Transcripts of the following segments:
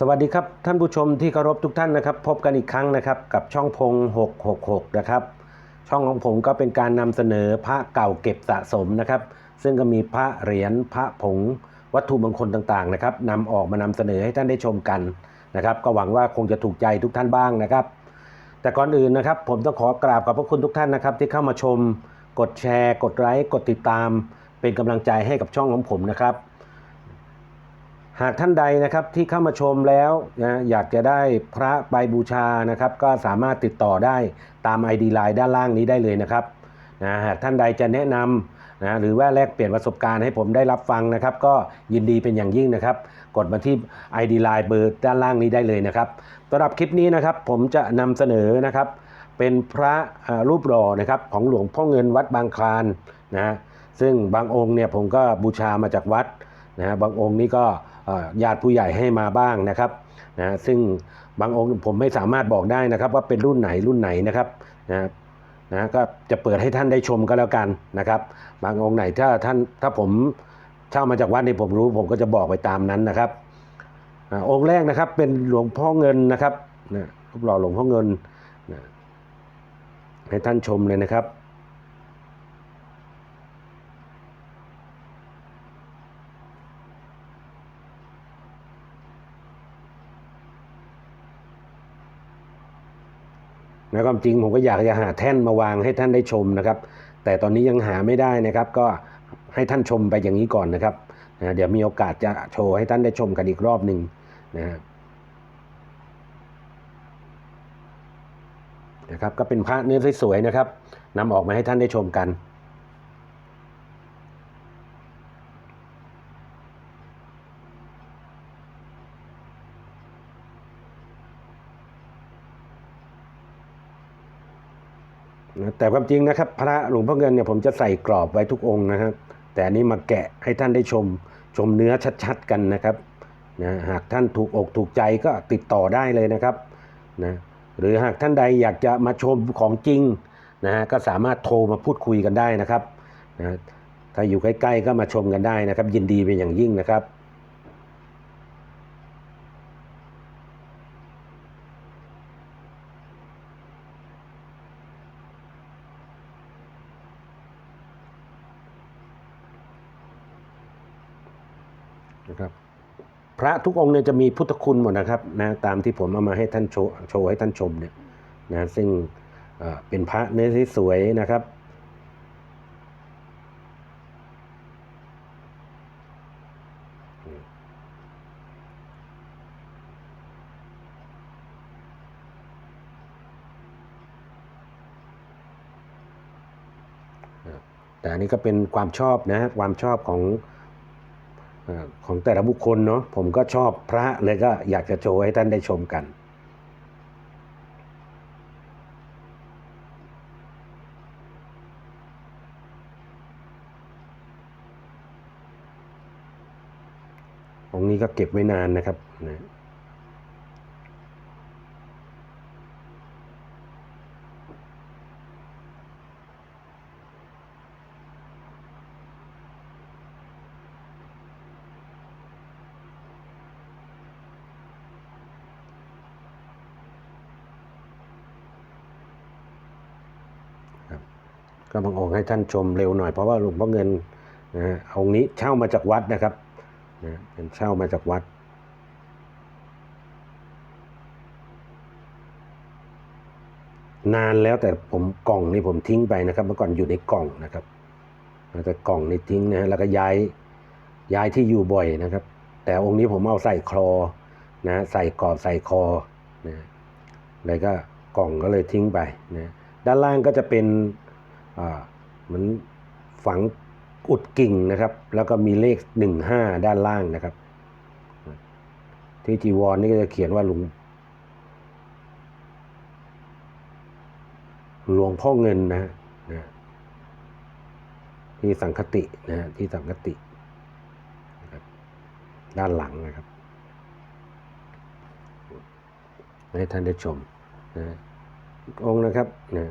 สวัสดีครับ ท่านผู้ชมที่เคารพทุกท่านนะครับ พบกันอีกครั้งนะครับ กับช่องพง 666 นะครับ ช่องของผมก็เป็นการนำเสนอพระเก่าเก็บสะสมนะครับ ซึ่งก็มีพระเหรียญพระผงวัตถุมงคลต่างๆนะครับนำออกมานำเสนอให้ท่านได้ชมกันนะครับ ก็หวังว่าคงจะถูกใจทุกท่านบ้างนะครับ แต่ก่อนอื่นนะครับ ผมต้องขอกราบขอบพระคุณทุกท่านนะครับ ที่เข้ามาชม กดแชร์ กดไลค์กดติดตาม เป็นกำลังใจให้กับช่องของผมนะครับ หากท่านใดนะครับที่เข้ามาชมแล้วนะอยากจะได้พระใบบูชานะครับ ก็สามารถติดต่อได้ตาม ID ไลน์ด้านล่างนี้ได้เลยนะครับนะหากท่านใดจะแนะนำนะหรือว่าแลกเปลี่ยนประสบการณ์ให้ผมได้รับฟังนะครับ ก็ยินดีเป็นอย่างยิ่งนะครับ กดมาที่ ID ไลน์เบอร์ด้านล่างนี้ได้เลยนะครับสำหรับคลิปนี้นะครับผมจะนำเสนอนะครับ เป็นพระรูปหล่อนะครับของหลวงพ่อเงินวัดบางคลานนะซึ่งบางองค์เนี่ยผมก็บูชามาจากวัดนะบางองค์นี่ก็ ญาติผู้ใหญ่ให้มาบ้างนะครับนะซึ่งบางองค์ผมไม่สามารถบอกได้นะครับ ว่าเป็นรุ่นไหนรุ่นไหนนะครับนะนะก็จะเปิดให้ท่านได้ชมก็แล้วกันนะครับ บางองค์ไหนถ้าท่านถ้าผมเช่ามาจากวัดนี่ผมรู้ ผมก็จะบอกไปตามนั้นนะครับอาองค์แรกนะครับเป็นหลวงพ่อเงินนะครับนะรูปหล่อหลวงพ่อเงินนะให้ท่านชมเลยนะครับ นะความจริงผมก็อยากจะหาแท่นมาวางให้ท่านได้ชมนะครับ แต่ตอนนี้ยังหาไม่ได้นะครับ ก็ให้ท่านชมไปอย่างนี้ก่อนนะครับนะเดี๋ยวมีโอกาสจะโชว์ให้ท่านได้ชมกันอีกรอบหนึ่งนะครับนะครับก็เป็นพระเนื้อสวยๆนะครับนำออกมาให้ท่านได้ชมกัน แต่ความจริงนะครับ พระหลวงพ่อเงินเนี่ยผมจะใส่กรอบไว้ทุกองค์นะครับ แต่อันนี้มาแกะให้ท่านได้ชมชมเนื้อชัดๆกันนะครับนะหากท่านถูกอกถูกใจก็ติดต่อได้เลยนะครับนะหรือหากท่านใดอยากจะมาชมของจริงนะฮะก็สามารถโทรมาพูดคุยกันได้นะครับนะถ้าอยู่ใกล้ๆก็มาชมกันได้นะครับ ยินดีเป็นอย่างยิ่งนะครับ นะครับพระทุกองค์เนี่ยจะมีพุทธคุณหมดนะครับนะตามที่ผมเอามาให้ท่านโชว์โชว์ให้ท่านชมเนี่ยนะซึ่งเป็นพระเนื้อที่สวยนะครับ แต่อันนี้ก็เป็นความชอบนะความชอบของ ของแต่ละบุคคลเนาะผมก็ชอบพระเลยก็อยากจะโชว์ให้ท่านได้ชมกัน องนี้ก็เก็บไว้นานนะครับนะ ก็บางองค์ให้ท่านชมเร็วหน่อยเพราะว่าหลวงพ่อเงินนะองค์นี้เช่ามาจากวัดนะครับนะเป็นเช่ามาจากวัดนานแล้วแต่ผมกล่องนี่ผมทิ้งไปนะครับ เมื่อก่อนอยู่ในกล่องนะครับแต่กล่องนี่ทิ้งนะฮะแล้วก็ย้ายย้ายที่อยู่บ่อยนะครับ แต่องค์นี้ผมเอาใส่คลอนะใส่กรอบใส่คอนะเลยก็กล่องก็เลยทิ้งไปนะด้านล่างก็จะเป็น เหมือนฝังอุดกิ่งนะครับ แล้วก็มีเลขหนึ่งห้าด้านล่างนะครับ ที่จีวรนี่ก็จะเขียนว่าหลวงหลวงพ่อเงินนะนะที่สังคตินะฮะที่สังคตินะครับด้านหลังนะครับให้ท่านได้ชมนะฮะอีกองค์นะครับนะ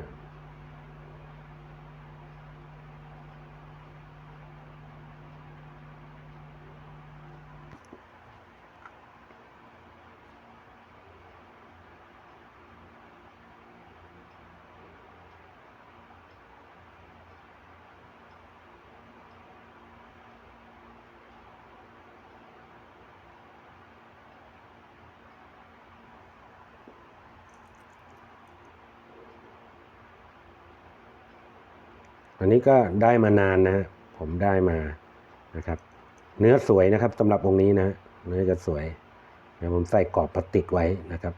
อันนี้ก็ได้มานานนะ ผมได้มานะครับ เนื้อสวยนะครับสำหรับองค์นี้นะ เนื้อจะสวยเดี๋ยวผมใส่กรอบพลาสติกไว้นะครับ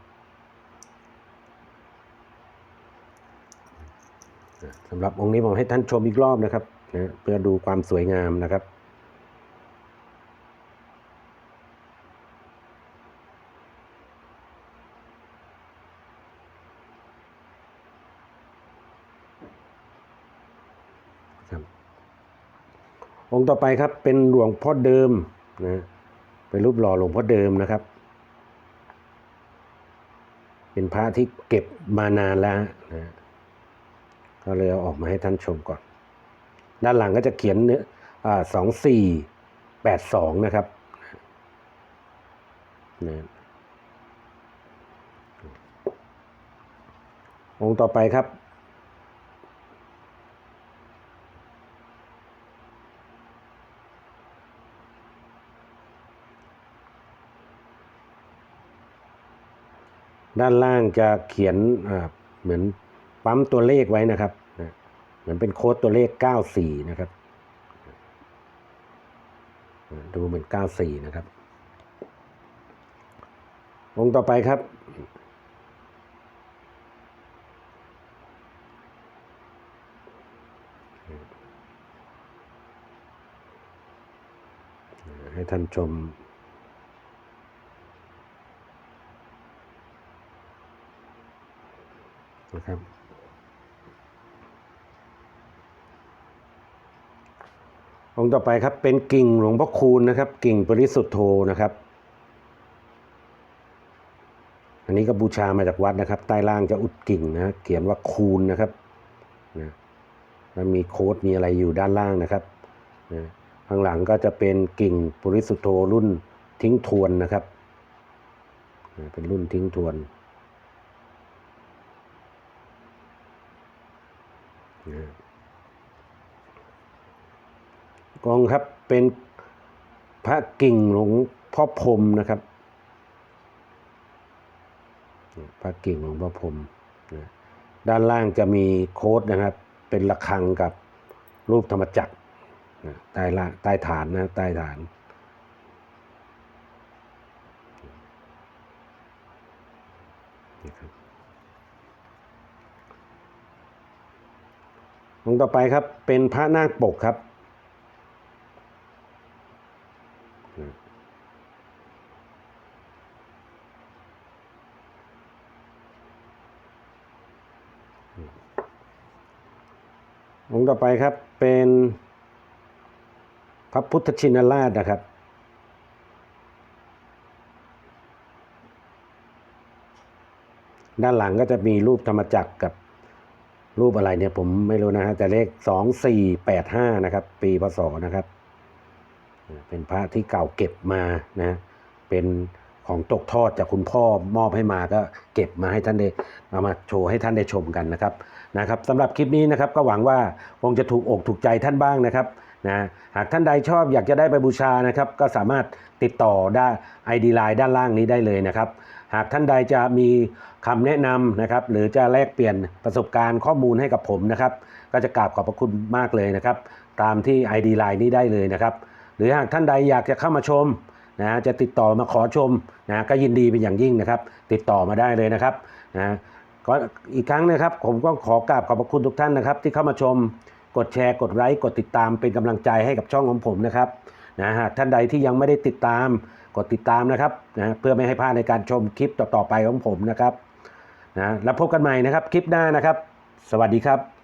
สำหรับองค์นี้ผมให้ท่านชมอีกรอบนะครับนะเพื่อดูความสวยงามนะครับ องค์ต่อไปครับเป็นหลวงพ่อเดิมนะเป็นรูปหล่อหลวงพ่อเดิมนะครับ เป็นพระที่เก็บมานานแล้วนะก็เลยเอาออกมาให้ท่านชมก่อน ด้านหลังก็จะเขียนเนื้อสองสี่แปดสองนะครับนะองค์ต่อไปครับ ด้านล่างจะเขียนเหมือนปั๊มตัวเลขไว้นะครับ เหมือนเป็นโค้ดตัวเลข 94 นะครับ ดูเหมือน 94 นะครับ องค์ต่อไปครับ ให้ท่านชม นะครับ องค์ต่อไปครับเป็นกิ่งหลวงพ่อคูณนะครับ กิ่งปริสุทธโธนะครับ อันนี้ก็บูชามาจากวัดนะครับ ใต้ล่างจะอุดกิ่งนะเขียนว่าคูณนะครับนะแล้วมีโค้ดมีอะไรอยู่ด้านล่างนะครับนะข้างหลังก็จะเป็นกิ่งปริสุทธโธรุ่นทิ้งทวนนะครับนะเป็นรุ่นทิ้งทวน กองครับเป็นพระกิ่งหลวงพ่อพรมนะครับ พระกิ่งหลวงพ่อพรมนะด้านล่างจะมีโค้ดนะครับ เป็นระฆังกับรูปธรรมจักรนะใต้ล่างใต้ฐานนะใต้ฐาน นะครับ องค์ต่อไปครับเป็นพระนาคปกครับ องค์ต่อไปครับเป็นพระพุทธชินราชนะครับด้านหลังก็จะมีรูปธรรมจักรกับ รูปอะไรเนี่ยผมไม่รู้นะฮะแต่เลขสองสี่แปดห้านะครับ ปีพศนะครับ เป็นพระที่เก่าเก็บมานะ เป็นของตกทอดจากคุณพ่อมอบให้มาก็เก็บมาให้ท่านได้เอามาโชว์ให้ท่านได้ชมกันนะครับนะครับสำหรับคลิปนี้นะครับก็หวังว่าคงจะถูกอกถูกใจท่านบ้างนะครับนะหากท่านใดชอบอยากจะได้ไปบูชานะครับ ก็สามารถติดต่อได้ ID Line ด้านล่างนี้ได้เลยนะครับ หากท่านใดจะมีคำแนะนำนะครับ หรือจะแลกเปลี่ยนประสบการณ์ข้อมูลให้กับผมนะครับ ก็จะกราบขอบพระคุณมากเลยนะครับ ตามที่ ID Line นี้ได้เลยนะครับ หรือหากท่านใดอยากจะเข้ามาชมนะจะติดต่อมาขอชมนะก็ยินดีเป็นอย่างยิ่งนะครับ ติดต่อมาได้เลยนะครับนะก็อีกครั้งนะครับ ผมก็ขอกราบขอบพระคุณทุกท่านนะครับ ที่เข้ามาชมกดแชร์กดไลค์กดติดตามเป็นกำลังใจให้กับช่องของผมนะครับนะหากท่านใดที่ยังไม่ได้ติดตาม ดติดตามนะครับนะเพื่อไม่ให้พลาดในการชมคลิปต่อๆไปของผมนะครับนะแล้วพบกันใหม่นะครับคลิปหน้านะครับ สวัสดีครับ